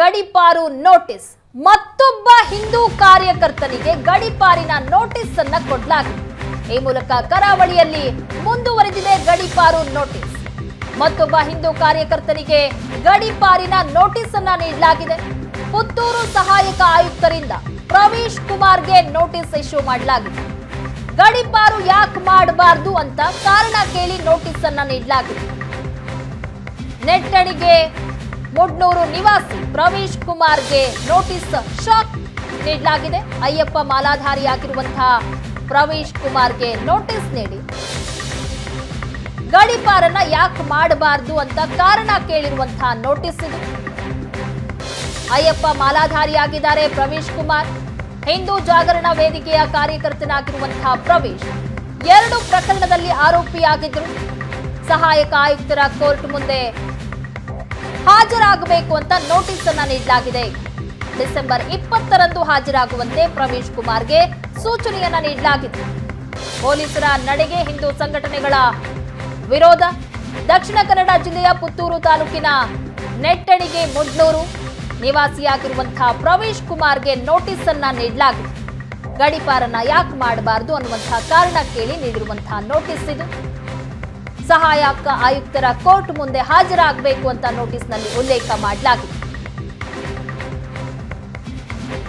ಗಡಿಪಾರು ನೋಟಿಸ್. ಮತ್ತೊಬ್ಬ ಹಿಂದೂ ಕಾರ್ಯಕರ್ತನಿಗೆ ಗಡಿಪಾರಿನ ನೋಟಿಸ್ ಅನ್ನ ಕೊಡಲಾಗಿದೆ. ಈ ಮೂಲಕ ಕರಾವಳಿಯಲ್ಲಿ ಮುಂದುವರೆದಿದೆ ಗಡಿಪಾರು ನೋಟಿಸ್. ಮತ್ತೊಬ್ಬ ಹಿಂದೂ ಕಾರ್ಯಕರ್ತನಿಗೆ ಗಡಿಪಾರಿನ ನೋಟಿಸ್ ಅನ್ನ ನೀಡಲಾಗಿದೆ. ಪುತ್ತೂರು ಸಹಾಯಕ ಆಯುಕ್ತರಿಂದ ಪ್ರವೀಶ್ ಕುಮಾರ್ಗೆ ನೋಟಿಸ್ ಇಶ್ಯೂ ಮಾಡಲಾಗಿದೆ. ಗಡಿಪಾರು ಯಾಕೆ ಮಾಡಬಾರ್ದು ಅಂತ ಕಾರಣ ಕೇಳಿ ನೋಟಿಸ್ ಅನ್ನ ನೀಡಲಾಗಿದೆ. ನೆಟ್ಟಣಿಗೆ ಮುಡ್ನೂರು ನಿವಾಸಿ ಪ್ರವೀಶ್ ಕುಮಾರ್ಗೆ ನೋಟಿಸ್ ಶಾಕ್ ನೀಡಲಾಗಿದೆ. ಅಯ್ಯಪ್ಪ ಮಾಲಾಧಾರಿಯಾಗಿರುವಂತಹ ಪ್ರವೀಶ್ ಕುಮಾರ್ಗೆ ನೋಟಿಸ್ ನೀಡಿ. ಗಡಿಪಾರನ್ನ ಯಾಕೆ ಮಾಡಬಾರ್ದು ಅಂತ ಕಾರಣ ಕೇಳಿರುವಂತಹ ನೋಟಿಸ್ ಇದು. ಅಯ್ಯಪ್ಪ ಮಾಲಾಧಾರಿಯಾಗಿದ್ದಾರೆ ಪ್ರವೀಶ್ ಕುಮಾರ್. ಹಿಂದೂ ಜಾಗರಣ ವೇದಿಕೆಯ ಕಾರ್ಯಕರ್ತನಾಗಿರುವಂತಹ ಪ್ರವೀಶ್ ಎರಡು ಪ್ರಕರಣದಲ್ಲಿ ಆರೋಪಿಯಾಗಿದ್ದರು ಸಹಾಯಕ ಆಯುಕ್ತರ ಕೋರ್ಟ್ ಮುಂದೆ ಹಾಜರಾಗಬೇಕು ಅಂತ ನೋಟಿಸ್ ಅನ್ನ ನೀಡಲಾಗಿದೆ. ಡಿಸೆಂಬರ್ ಇಪ್ಪತ್ತರಂದು ಹಾಜರಾಗುವಂತೆ ಪ್ರವೀಶ್ ಕುಮಾರ್ಗೆ ಸೂಚನೆಯನ್ನ ನೀಡಲಾಗಿದೆ. ಪೊಲೀಸರ ನಡೆಗೆ ಹಿಂದೂ ಸಂಘಟನೆಗಳ ವಿರೋಧ. ದಕ್ಷಿಣ ಕನ್ನಡ ಜಿಲ್ಲೆಯ ಪುತ್ತೂರು ತಾಲೂಕಿನ ನೆಟ್ಟಣಿಗೆ ಮುಡ್ನೂರು ನಿವಾಸಿಯಾಗಿರುವಂತಹ ಪ್ರವೀಶ್ ಕುಮಾರ್ಗೆ ನೋಟಿಸ್ ಅನ್ನ ನೀಡಲಾಗಿದೆ. ಗಡಿಪಾರನ್ನ ಯಾಕೆ ಮಾಡಬಾರದು ಅನ್ನುವಂತಹ ಕಾರಣ ಕೇಳಿ ನೀಡಿರುವಂತಹ ನೋಟಿಸ್ ಇದು. ಸಹಾಯಕ ಆಯುಕ್ತರ ಕೋರ್ಟ್ ಮುಂದೆ ಹಾಜರಾಗಬೇಕು ಅಂತ ನೋಟಿಸ್ನಲ್ಲಿ ಉಲ್ಲೇಖ ಮಾಡಲಾಗಿದೆ.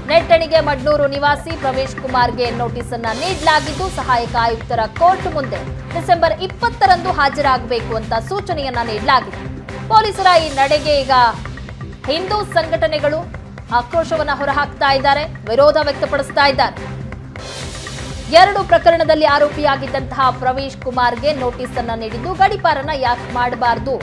ನೆಟ್ಟಣಿಗೆ ಮಡ್ನೂರು ನಿವಾಸಿ ಪ್ರವೇಶ್ ಕುಮಾರ್ಗೆ ನೋಟಿಸ್ ಅನ್ನ ನೀಡಲಾಗಿದ್ದು, ಸಹಾಯಕ ಆಯುಕ್ತರ ಕೋರ್ಟ್ ಮುಂದೆ ಡಿಸೆಂಬರ್ ಇಪ್ಪತ್ತರಂದು ಹಾಜರಾಗಬೇಕು ಅಂತ ಸೂಚನೆಯನ್ನ ನೀಡಲಾಗಿದೆ. ಪೊಲೀಸರ ಈ ನಡೆಗೆ ಈಗ ಹಿಂದೂ ಸಂಘಟನೆಗಳು ಆಕ್ರೋಶವನ್ನ ಹೊರಹಾಕ್ತಾ ಇದ್ದಾರೆ, ವಿರೋಧ ವ್ಯಕ್ತಪಡಿಸ್ತಾ ಇದ್ದಾರೆ. ಎರಡು ಪ್ರಕರಣದಲ್ಲಿ ಆರೋಪಿಯಾಗಿದ್ದಂತಹ ಪ್ರವೀಶ್ ಕುಮಾರ್ಗೆ ನೋಟಿಸ್ ಅನ್ನ ನೀಡಿದ್ದು ಗಡಿಪಾರನ ಯಾಕೆ ಮಾಡಬಾರದು?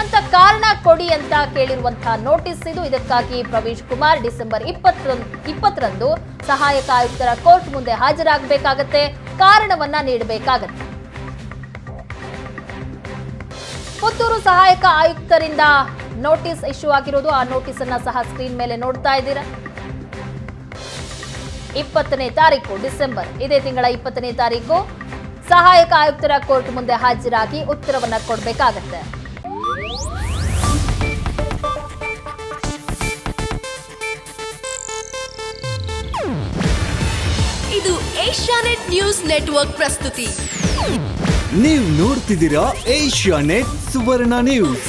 ಅಂತ ಕಾರಣ ಕೊಡಿ ಅಂತ ಕೇಳಿರುವಂತಹ ನೋಟಿಸ್ ಇದು. ಇದಕ್ಕಾಗಿ ಪ್ರವೀಶ್ ಕುಮಾರ್ ಡಿಸೆಂಬರ್ ಇಪ್ಪತ್ತರಂದು ಸಹಾಯಕ ಆಯುಕ್ತರ ಕೋರ್ಟ್ ಮುಂದೆ ಹಾಜರಾಗಬೇಕಾಗತ್ತೆ. ಕಾರಣವನ್ನ ನೀಡಬೇಕಾಗತ್ತೆ. ಪುತ್ತೂರು ಸಹಾಯಕ ಆಯುಕ್ತರಿಂದ ನೋಟಿಸ್ ಇಶ್ಯೂ ಆಗಿರೋದು. ಆ ನೋಟಿಸ್ ಅನ್ನ ಸಹ ಸ್ಕ್ರೀನ್ ಮೇಲೆ ನೋಡ್ತಾ ಇದ್ದೀರಾ? ಇಪ್ಪತ್ತನೇ ತಾರೀಕು ಡಿಸೆಂಬರ್. ಇದೇ ತಿಂಗಳ ಇಪ್ಪತ್ತನೇ ತಾರೀಕು ಸಹಾಯಕ ಆಯುಕ್ತರ ಕೋರ್ಟ್ ಮುಂದೆ ಹಾಜರಾಗಿ ಉತ್ತರವನ್ನು ಕೊಡಬೇಕಾಗತ್ತೆ. ಇದು ಏಷ್ಯಾನೆಟ್ ನ್ಯೂಸ್ ನೆಟ್ವರ್ಕ್ ಪ್ರಸ್ತುತಿ. ನೀವು ನೋಡ್ತಿದ್ದೀರಾ ಏಷ್ಯಾ ನೆಟ್ ಸುವರ್ಣ ನ್ಯೂಸ್.